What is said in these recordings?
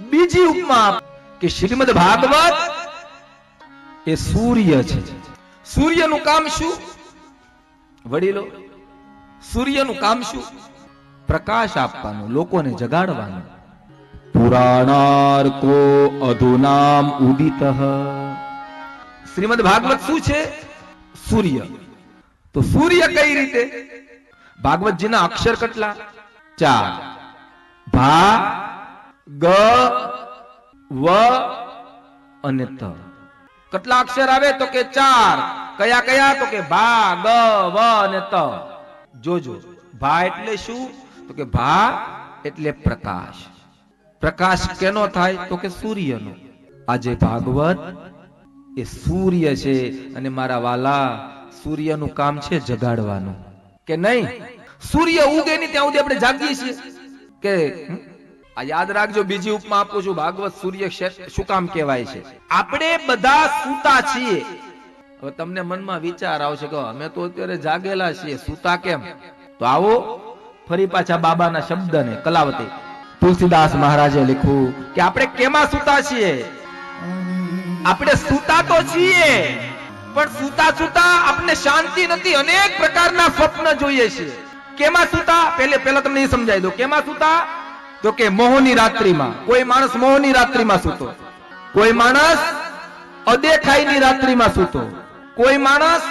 બીજી ઉપમા કે શ્રીમદ ભાગવત એ સૂર્ય છે. સૂર્યનું કામ શું? વડીલો સૂર્યનું કામ શું? પ્રકાશ આપવાનું લોકોને જગાડવાનું. પુરાણાર્કો અધુનામ ઉદિત. શ્રીમદ ભાગવત શું છે? સૂર્ય. તો સૂર્ય કઈ રીતે? ભાગવતજીના અક્ષર કેટલા? ચાર. ભા ગ, વ અને ત. કેટલા અક્ષર આવે? તો કે ચાર. કયા કયા? તો કે ભા, ગ, વ અને ત. જોજો. ભા એટલે શું? તો કે ભા એટલે પ્રકાશ. પ્રકાશ કેનો થાય? તો કે સૂર્યનો. આજે ભાગવત એ સૂર્ય છે અને મારા વાલા સૂર્યનું કામ છે જગાડવાનું. કે નહીં? સૂર્ય ઉગે નહીં ત્યાં સુધી આપણે જાગીએ છીએ. કે? આ યાદ રાખજો, બીજી ઉપમા આપું છું. ભાગવત સૂર્ય શું કામ કહેવાય છે? આપણે બધા સૂતા છીએ. હવે તમને મનમાં વિચાર આવશે કે અમે તો અત્યારે જાગેલા છીએ. સૂતા કેમ? તો આવો, ફરી પાછા બાબાના શબ્દને કલાવતી. તુલસીદાસ મહારાજે લખ્યું કે આપણે કેમાં સૂતા છીએ? આપણે સૂતા તો છીએ, પણ સૂતા સૂતા આપણે શાંતિ નથી. અનેક પ્રકારના સ્વપ્ન જોઈએ છે. કેમાં સૂતા? પહેલે, પહેલા તમને એ સમજાવી દો કેમાં સૂતા? તો કે મોહની રાત્રિમાં. કોઈ માણસ મોહની રાત્રિમાં સૂતો. કોઈ માણસ અદેખાઈની રાત્રિમાં સૂતો. કોઈ માણસ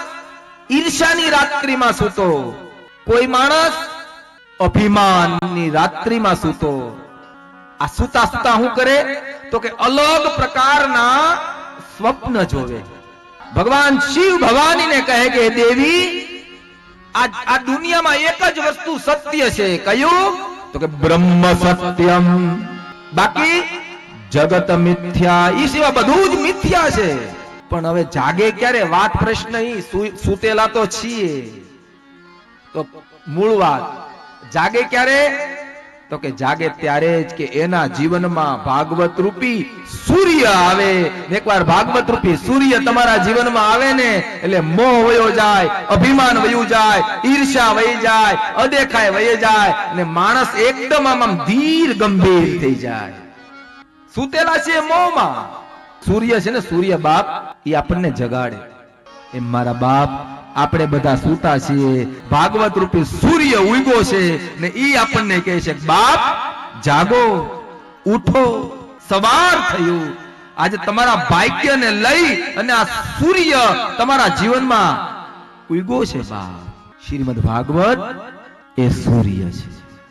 ઈર્ષાની રાત્રિમાં સૂતો. કોઈ માણસ અભિમાનની રાત્રિમાં સૂતો. આ સૂતા સૂતા શું કરે તો કે અલગ પ્રકારના સ્વપ્ન જોવે. ભગવાન શિવ ભવાનીને કહે કે દેવી આ દુનિયામાં એક જ વસ્તુ સત્ય છે. કયું? તો કે બ્રહ્મ સત્યમ બાકી જગત મિથ્યા ઈ સિવાય બધું જ મિથ્યા છે। પણ હવે જાગે ક્યારે વાત પ્રશ્ન ઈ સૂતેલા તો છીએ તો મૂળ વાત જાગે ક્યારે તો કે જાગે ત્યારે જ કે એના જીવનમાં ભાગવત રૂપી સૂર્ય આવે. એકવાર ભાગવત રૂપી સૂર્ય તમારા જીવનમાં આવે ને, એટલે મોહ વયો જાય, અભિમાન વયું જાય ઈર્ષા વહી જાય, અદેખાય વહી જાય, અને માણસ એકદમ આમ આમ ધીર ગંભીર થઈ જાય. સૂતેલા છે મોહમાં. સૂર્ય છે ને, સૂર્ય બાપ એ આપણને જગાડે. એમ મારા બાપ આપણે બધા સૂતા છીએ. ભાગવત રૂપી સૂર્ય ઉગ્યો છે ને ઈ આપણને કહે છે, બાપ, જાગો, ઉઠો. સવાર થયું. આજે તમારા ભાગ્યને લઈ અને આ સૂર્ય તમારા જીવનમાં ઉગ્યો છે, બાપ. શ્રીમદ ભાગવત એ સૂર્ય છે.